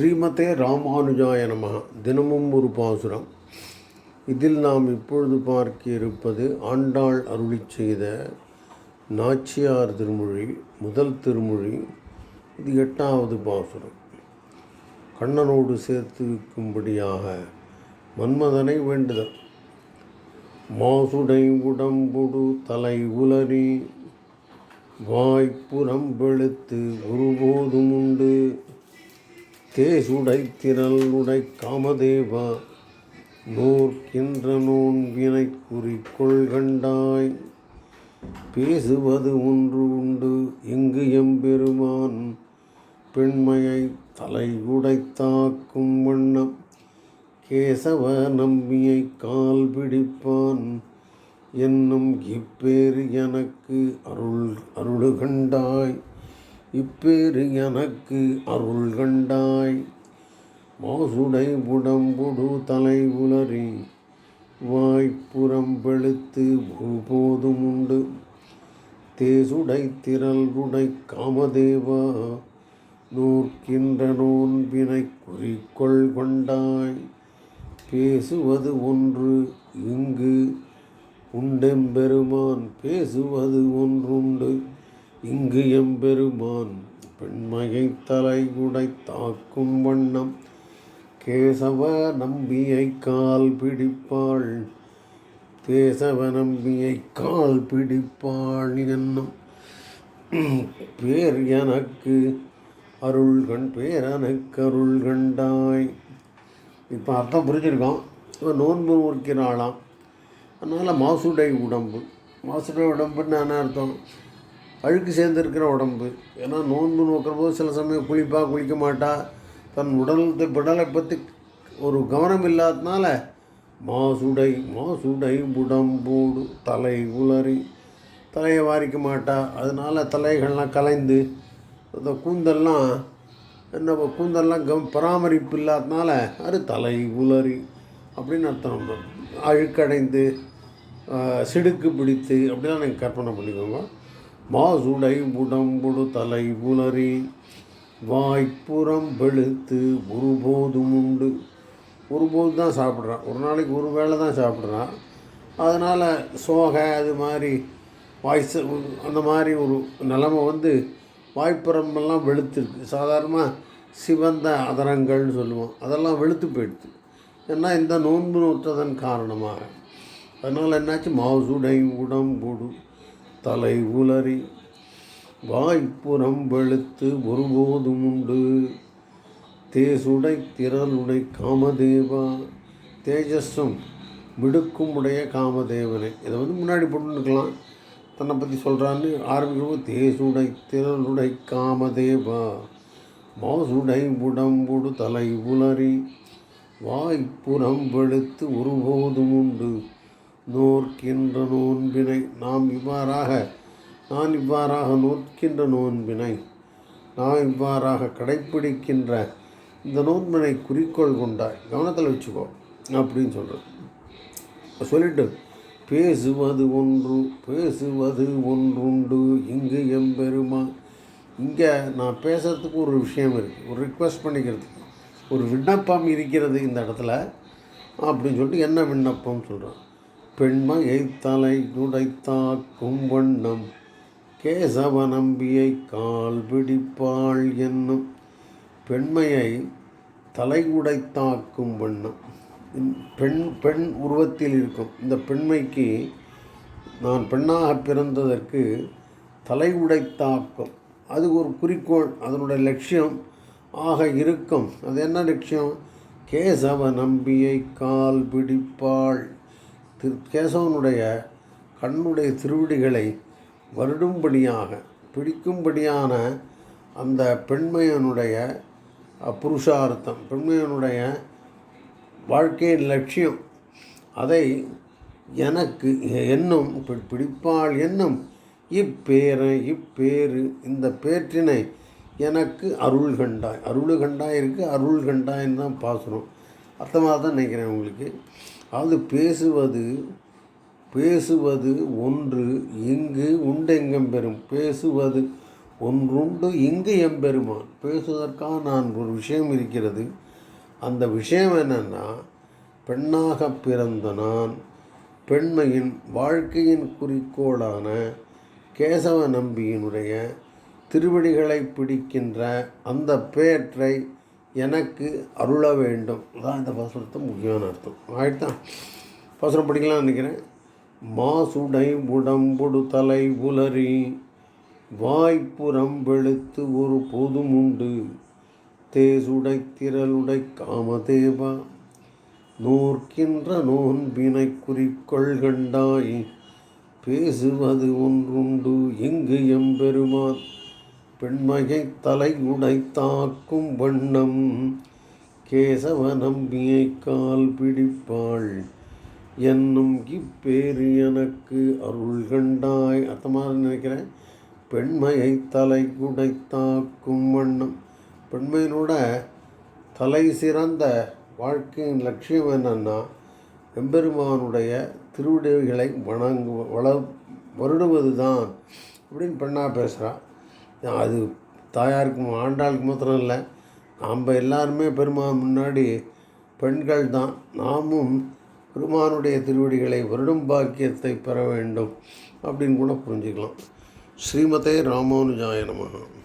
ஸ்ரீமதே ராமானுஜாய நம தினமும் ஒரு பாசுரம். இதில் நாம் இப்பொழுது பார்க்க இருப்பது ஆண்டாள் அருளிச் செய்த நாச்சியார் திருமொழி முதல் திருமொழி இது எட்டாவது பாசுரம். கண்ணனோடு சேர்த்து வைக்கும்படியாக மன்மதனை வேண்டுதல். மாசுடை உடம்புடு தலை உலரி வாய்ப்புறம் வெளுத்து ஒருபோதும் உண்டு. தேசுடை திரள் உடை காமதேவா நோர்க்கின்ற நோன்பினை குறிக்கொள் கண்டாய். பேசுவது ஒன்று உண்டு இங்கு எம்பெருமான் பெண்மையை தலைகுடைத்தாக்கும் வண்ணம். கேசவ நம்பியை கால் பிடிப்பான் என்னும் இப்பேறு எனக்கு அருள் அருள் கண்டாய் இப்பேறு எனக்கு அருள் கண்டாய். மாசுடை புடம்புடு தலை உலறி வாய்ப்புறம்பெழுத்து போதும் உண்டு. தேசுடை திரள் உடை காமதேவா நோக்கின்ற நோன்பினை குறிக்கொள் கொண்டாய். பேசுவது ஒன்று இங்கு உண்டெம்பெருமான் பேசுவது ஒன்றுண்டு. இங்கு எம்பெருமான் பெண்மையை தலைகுடை தாக்கும் வண்ணம் கேசவ நம்பியை கால் பிடிப்பாள் கேசவ நம்பியை கால் பிடிப்பாள் என்னும் பேர் எனக்கு அருள் கண் பேர் எனக்கு அருள் கண்டாய் இப்போ அர்த்தம் புரிஞ்சிருக்கோம். இவன் நோன்பு இருக்கிறாளாம் அதனால் மாசுடை உடம்பு. மாசுடை உடம்புன்னு என்ன அர்த்தம்? அழுக்கு சேர்ந்துருக்கிற உடம்பு. ஏன்னா நோன்பு நோக்கிற போது சில சமயம் குளிப்பா குளிக்க மாட்டா. தன் உடல் உடலை பற்றி ஒரு கவனம் இல்லாததுனால மாசுடை மாசுடை உடம்போடு தலை உளறி தலையை வாரிக்க மாட்டா. அதனால தலைகள்லாம் கலைந்து அந்த கூந்தல்லாம் என்ன கூந்தல்லாம் கம் பராமரிப்பு இல்லாதனால அது தலை உளறி அப்படின்னு அர்த்தம். அழுக்கடைந்து சிடுக்கு பிடித்து அப்படிலாம் நீங்கள் கற்பனை பண்ணிக்கோங்க. மாசுடை உடம்புடு தலை உலறி வாய்ப்புறம் வெளுத்து ஒருபோதும் உண்டு. ஒருபோது தான் சாப்பிட்றான். ஒரு நாளைக்கு ஒரு வேளை தான் சாப்பிட்றான். அதனால் சோகை அது மாதிரி வாய்ஸ் அந்த மாதிரி ஒரு நிலமை வந்து வாய்ப்புறமெல்லாம் வெளுத்துருக்கு. சாதாரணமாக சிவந்த அதரங்கள்னு சொல்லுவோம். அதெல்லாம் வெளுத்து போயிடுது. ஏன்னா இந்த நோன்பு நோற்றதன் காரணமாக. அதனால் என்னாச்சு? மாசுடை உடம்புடு தலை உலறி வாய்ப்புறம் வெளுத்து ஒருபோதும் உண்டு. தேசுடை திரளுடை காமதேவா? தேஜஸும் மிடுக்கும் உடைய காமதேவனை. இதை வந்து முன்னாடி போட்டுருக்கலாம். தன்னை பற்றி சொல்கிறான்னு ஆரம்பிக்கிறோம் தேசுடை திரளுடை காமதேவா? மாசுடை உடம்புடு தலை உலறி வாய்ப்புறம் வெளுத்து ஒருபோதும் உண்டு. நோர்க்கின்ற நோன்பினை நாம் இவ்வாறாக நான் இவ்வாறாக நோக்கின்ற நோன்பினை நான் இவ்வாறாக கடைப்பிடிக்கின்ற இந்த நோன்பினை குறிக்கோள் கொண்டாய் கவனத்தில் வச்சுக்கோ அப்படின்னு சொல்கிறது சொல்லிட்டு பேசுவது ஒன்று பேசுவது ஒன்றுண்டு இங்கு எம்பெருமா இங்கே நான் பேசுறதுக்கு ஒரு விஷயம் இருக்குது ஒரு ரிக்வெஸ்ட் பண்ணிக்கிறதுக்கு ஒரு விண்ணப்பம் இருக்கிறது இந்த இடத்துல அப்படின்னு சொல்லிட்டு என்ன விண்ணப்பம் சொல்கிறேன் பெண்மையை தலை துடைத்தாக்கும் வண்ணம் கேசவ நம்பியை கால் பிடிப்பாள் என்னும் பெண்மையை தலை உடைத்தாக்கும் வண்ணம் பெண் பெண் உருவத்தில் இருக்கும். இந்த பெண்மைக்கு நான் பெண்ணாக பிறந்ததற்கு தலை உடைத்தாக்கும் அது ஒரு குறிக்கோள் அதனுடைய லட்சியம் ஆக இருக்கும். அது என்ன லட்சியம்? கேசவ நம்பியை கால் பிடிப்பாள். திரு கேசவனுடைய கண்ணுடைய திருவிடிகளை வருடும்படியாக பிடிக்கும்படியான அந்த பெண்மையனுடைய புருஷார்த்தம் பெண்மையனுடைய வாழ்க்கையின் லட்சியம் அதை எனக்கு என்னும் பிடிப்பாள் என்னும் இப்பேரை இப்பேரு இந்த பேற்றினை எனக்கு அருள் கண்டாய் அருள் கண்டாய் இருக்குது அருள் கண்டாயின்னு தான் பாசுகிறோம் அர்த்தமாக தான் நினைக்கிறேன் உங்களுக்கு. அது பேசுவது பேசுவது ஒன்று இங்கு உண்டெங்கம் பெறும். பேசுவது ஒன்றுண்டு இங்கு எம்பெருமான் பேசுவதற்காக நான் ஒரு விஷயம் இருக்கிறது. அந்த விஷயம் என்னென்னா பெண்ணாக பிறந்த நான் பெண்மையின் வாழ்க்கையின் குறிக்கோளான கேசவ நம்பியினுடைய திருவடிகளை பிடிக்கின்ற அந்த பேற்றை எனக்கு அருள வேண்டும். அதான் இந்த பாசுரத்தை முக்கியமான அர்த்தம். ஆயிட்டான் பாசுரம் படிக்கலாம்னு நினைக்கிறேன். மாசுடை உடம்புடு தலை உலரி வாய்ப்புறம் வெளுத்து ஒரு பொதுமுண்டு தேசுடை திரளுடை காமதேவா நோர்க்கின்ற நோன்பினை குறிக்கொள் கண்டாய் பேசுவது ஒன்றுண்டு எங்கு எம்பெருமான். பெண்மையை தலை உடைத்தாக்கும் வண்ணம் கேசவ நம்பியை கால் பிடிப்பாள். என்னும் இப்பேறு எனக்கு அருள் கண்டாய். அர்த்தமாக நினைக்கிறேன். பெண்மையை தலை உடைத்தாக்கும் வண்ணம். பெண்மையினோட தலை சிறந்த வாழ்க்கையின் லட்சியம் என்னன்னா எம்பெருமானுடைய திருவிடைகளை வணங்கு வள வருடுவது தான் அப்படின்னு பெண்ணாக பேசுகிறான் அது தாயாருக்கு ஆண்டாளுக்கு மாத்திரம் இல்லை நாம் எல்லாருமே பெருமான் முன்னாடி பெண்கள் தான். நாமும் பெருமானுடைய திருவடிகளை வருடும் பாக்கியத்தை பெற வேண்டும் அப்படின்னு கூட புரிஞ்சுக்கலாம். ஸ்ரீமதே ராமானுஜாய நமः